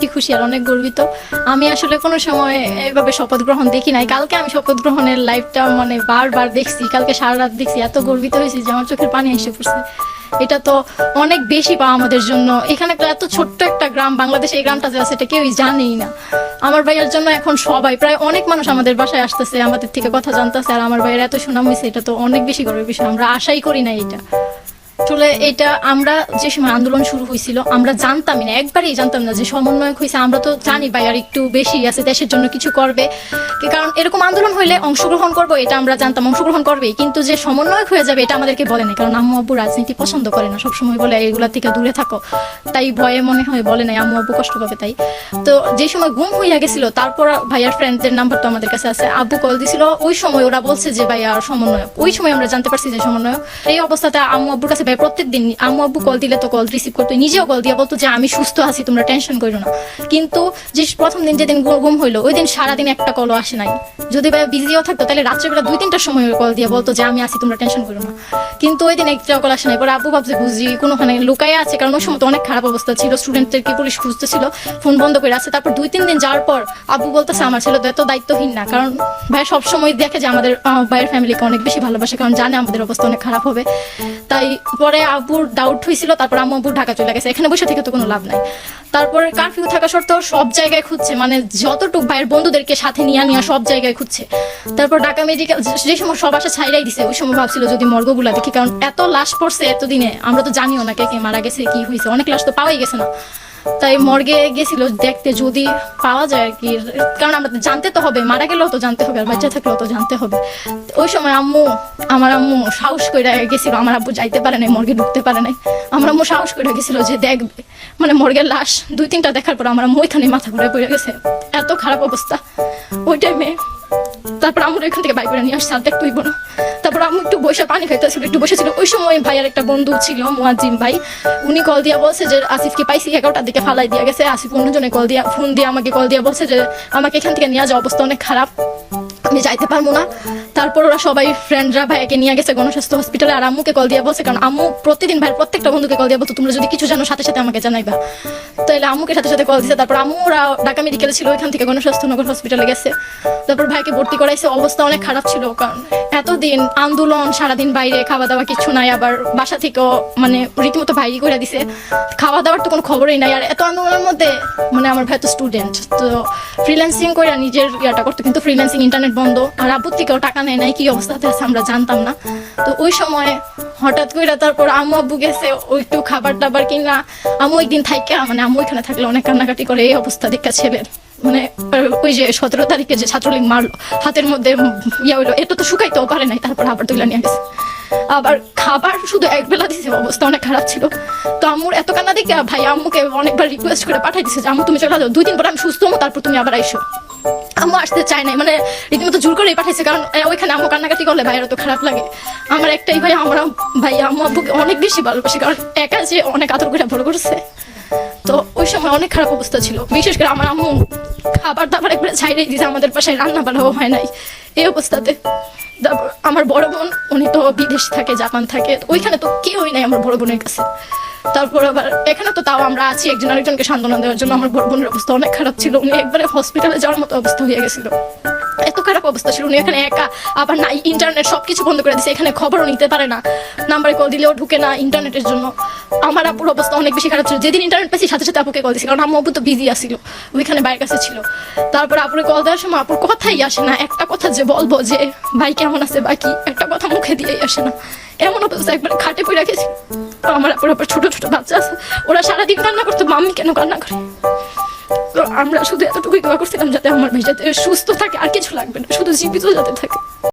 কি খুশি আর অনেক গর্বিত। আমি আসলে কোনো সময় এভাবে শপথ গ্রহণ দেখি নাই। কালকে আমি শপথ গ্রহণের লাইভটা মানে বারবার দেখছি, কালকে সারা রাত দেখছি, এত গর্বিত হয়েছি যে আমার চোখের পানি এসে পড়ছে। এটা তো অনেক বেশি পাওয়া আমাদের জন্য। এখানে এত ছোট্ট একটা গ্রাম, বাংলাদেশে এই গ্রামটা যে আছে, এটা কেউই জানেই না। আমার ভাইয়ের জন্য এখন সবাই, প্রায় অনেক মানুষ আমাদের বাসায় আসতেছে, আমাদের থেকে কথা জানতেছে, আর আমার ভাইয়ের এত সুনাম হয়েছে, এটা তো অনেক বেশি গর্বের বিষয়। আমরা আশাই করি না এটা। আসলে এটা আমরা যে সময় আন্দোলন শুরু হয়েছিল, আমরা জানতামই না, একবারই জানতাম না যে সমন্বয়ক হয়েছে। আমরা তো জানি ভাই আর একটু বেশি আছে, দেশের জন্য কিছু করবে। কারণ এরকম আন্দোলন হইলে অংশগ্রহণ করব, এটা আমরা জানতাম, অংশগ্রহণ করবেই। কিন্তু যে সমন্বয়ক হয়ে যাবে, এটা আমাদেরকে বলে না কারণ আম্মু আব্বু রাজনীতি পছন্দ করে না, সবসময় বলে, এগুলা থেকে দূরে থাকো। তাই ভয়ে মনে হয় বলে নাই, আম্মু আব্বু কষ্ট পাবে তাই। তো যে সময় গুম হইয়া গেছিল, তারপর ভাইয়ার ফ্রেন্ডদের নাম্বার তো আমাদের কাছে আছে। আব্বু কল দিছিল, ওই সময় ওরা বলছে যে, ভাইয়া সমন্বয়ক। ওই সময় আমরা জানতে পারছি যে, সমন্বয়ক। এই অবস্থাতে আম্মু আব্বুর কাছে ভাই প্রত্যেক দিন আম্মু আব্বু কল দিলে তো কল রিসিভ করতো। নিজেও কল দিয়ে বলতো যে, আমি সুস্থ আছি, তোমরা টেনশন করো না। কিন্তু যে প্রথম দিন যেদিন গুম হইল, ওই দিন সারাদিন একটা কলও আসে নাই। যদি ভাই বিজিও থাকতো, তাহলে রাত্রেবেলা দুই তিনটার সময় কল দিয়ে বলতো যে, আমি আছি, তোমরা টেনশন করো না। কিন্তু ওই দিন একটা কল আসে নাই। পরে আব্বু ভাবছে, বুঝি কোনোখানে লুকায় আছে। কারণ ওই সময় তো অনেক খারাপ অবস্থা ছিল স্টুডেন্টদেরকে পুলিশ খুঁজতেছিল ফোন বন্ধ করে আছে। তারপর দুই তিন দিন যাওয়ার পর আব্বু বলতেছে, আমার ছেলে তো এত দায়িত্বহীন না। কারণ ভাই সবসময় দেখে যে, আমাদের ভাইয়ের ফ্যামিলিকে অনেক বেশি ভালোবাসে, কারণ জানে আমাদের অবস্থা অনেক খারাপ হবে। তাই পরে আব্বুর ডাউট হয়েছিল তারপর আম্মু আব্বু ঢাকা চলে গেছে। এখানে বসে থেকে তো কোনো লাভ নাই। তারপরে কারফিউ থাকা সত্ত্বেও সব জায়গায় খুঁজছে মানে যতটুক ভাইয়ের বন্ধুদেরকে সাথে নিয়ে নিয়ে সব জায়গায় খুঁজছে। তারপর ঢাকা মেডিকেল যে সময় সব আসা ছাইরাই দিছে, ওই সময় ভাবছিল যদি মর্গগুলা দেখি, কারণ এত লাশ পড়ছে এতদিনে, আমরা তো জানিও না কে কে মারা গেছে, কি হয়েছে অনেক লাশ তো পাওয়াই গেছে না। তাই মর্গে গেছিল দেখতে যদি পাওয়া যায় কি, কারণ আমরা জানতে তো হবে, মারা গেলেও তো জানতে হবে আর বাচ্চা থাকলেও তো জানতে হবে। ওই সময় আম্মু, আমার আম্মু সাহস করে গেছিল, আমার আব্বু যাইতে পারে নাই, মর্গে ঢুকতে পারে নাই। আমার আম্মু সাহস করে গেছিল যে দেখবে। মানে মর্গের লাশ, দুই তিনটা দেখার পর আমার আম্মু ওইখানে মাথা ঘুরে পড়ে গেছে। এত খারাপ অবস্থা। ওই টাইমে তারপর আমরা এখান থেকে বাইক করে নিয়ে আসছি, আর হইব না তারপর আমি একটু বসে পানি খাইতেছিল, একটু বসেছিল। ওই সময় ভাইয়ের একটা বন্ধু ছিল মোয়াজিম ভাই। উনি কল দিয়া বলছে যে, আসিফকে পাইছি, এগারোটার দিকে ফালাই দিয়ে গেছে। আসিফ অন্যজনে কল দিয়া, ফোন দিয়ে আমাকে কল দিয়া বলছে যে, আমাকে এখান থেকে নিয়ে যাওয়া অবস্থা অনেক খারাপ। আমি যাইতে পারব না। তারপর ওরা সবাই ফ্রেন্ডরা ভাইকে নিয়ে গেছে গণস্বাস্থ্য হসপিটালে আর আম্মুকে কল দিয়ে বলছে, কারণ আম্মু প্রতিদিন ভাইয়ের প্রত্যেকটা বন্ধুকে কল দিয়ে বলতো, তোমরা যদি কিছু জানো, সাথে সাথে আমাকে জানাইবা। তাহলে আম্মুকে সাথে সাথে কল দিয়েছে তারপর আম্মুরা ঢাকা মেডিকেল ছিল, ওইখান থেকে গণস্বাস্থ্য নগর হসপিটালে গেছে। তারপর ভাইকে ভর্তি করাইছে। অবস্থা অনেক খারাপ ছিল, কারণ এতদিন আন্দোলন, সারাদিন বাইরে খাওয়া দাওয়া কিছু নাই, আবার বাসা থেকেও মানে রীতিমতো ভাই করে দিছে। খাওয়া দাওয়ার তো কোনো খবরই নাই। আর এত আন্দোলনের মধ্যে মানে আমার ভাই তো স্টুডেন্ট তো ফ্রিল্যান্সিং করে নিজের ইয়াটা করতো, কিন্তু ফ্রিল্যান্সিং ইন্টারনেট বন্ধ। আর আব্বুর থেকেও টাকা নেয় নাই, কি অবস্থাতে আছে আমরা জানতাম না। তো ওই সময় হঠাৎ করে তারপর আম্মু আব্বু গেছে ওই একটু খাবার টাবার কিনা, আম্মু একদিন থাইকা মানে আম্মু এখানে থাকলে অনেক কান্নাকাটি করে, এই অবস্থা দেখা ছেলের। মানে ওই যে সতেরো তারিখে যে ছাত্রলীগ মারলো, হাতের মধ্যে ইয়া হইল, এটা তো শুকাইতেও পারে নাই, তারপর আবার তুলে নিয়ে গেছে আবার খাবার শুধু এক বেলা দিছে, অবস্থা অনেক খারাপ ছিল। তো আম্মুর এত কান্না দেখে ভাই আম্মুকে অনেকবার রিকোয়েস্ট করে পাঠাই দিছে যে, আম্মু, তুমি চলে দুই দিন পরে আমি সুস্থ হব, তারপর তুমি আবার আইসো। আম্মু আসতে চায় নাই মানে রীতিমতো জোর করেই পাঠাইছে, কারণ ওইখানে আম্মু কান্নাকাটি করলে ভাইয়েরও তো খারাপ লাগে। আমার একটাই ভাই, আমরা ভাই আম্মু আব্বুকে অনেক বেশি ভালোবাসি, কারণ একা যে অনেক আদর করে বড় করছে। তো ওই সময় অনেক খারাপ অবস্থা ছিল। বিশেষ করে আমার আম্মু খাবার দাবার একবারে ছাইড়াই দিয়েছে, আমাদের পাশে রান্না বান্নাও হয় নাই এই অবস্থাতে। তারপর আমার বড় বোন, উনি তো বিদেশ থাকে, জাপান থাকে ওইখানে তো কেউই নাই আমার বড় বোনের কাছে। তারপর আবার এখানে তো তাও আমরা আছি, একজন আরেকজনকে সান্ত্বনা দেওয়ার জন্য আমার বড় বোনের অবস্থা অনেক খারাপ ছিল। উনি একবারে হসপিটালে যাওয়ার মতো অবস্থা হয়ে গেছিল। এত খারাপ অবস্থা ছিল, উনি এখানে একা, আবার নাই ইন্টারনেট সবকিছু বন্ধ করে দিছে এখানে খবরও নিতে পারে না। নাম্বারে কল দিলেও ঢুকে না ইন্টারনেটের জন্য। আমার আপুর অবস্থা অনেক বেশি খারাপ ছিল। যেদিন ইন্টারনেট পেয়েছি সাথে সাথে আপুকে কল দিছি কারণ আমার তো বিজি আসছিল ওইখানে বাইরের কাছে ছিল। তারপর আপুরে কল দেওয়ার সময় আপুর কথাই আসে না। একটা কথা যে বলব যে, ভাই, কেমন আছে বাকি? একটা কথা মুখে দিয়েই আসে না। এমন অবস্থা একবার খাটে পড়ে গেছি। আমার আপুর আবার ছোট ছোট বাচ্চা আছে। ওরা সারাদিন কান্না করতো, মাম্মি, কেন কান্না করে? তো আমরা শুধু এতটুকুই দোয়া করছিলাম যাতে আমার ভাই যাতে সুস্থ থাকে। আর কিছু লাগবে না। শুধু জীবিত যাতে থাকে।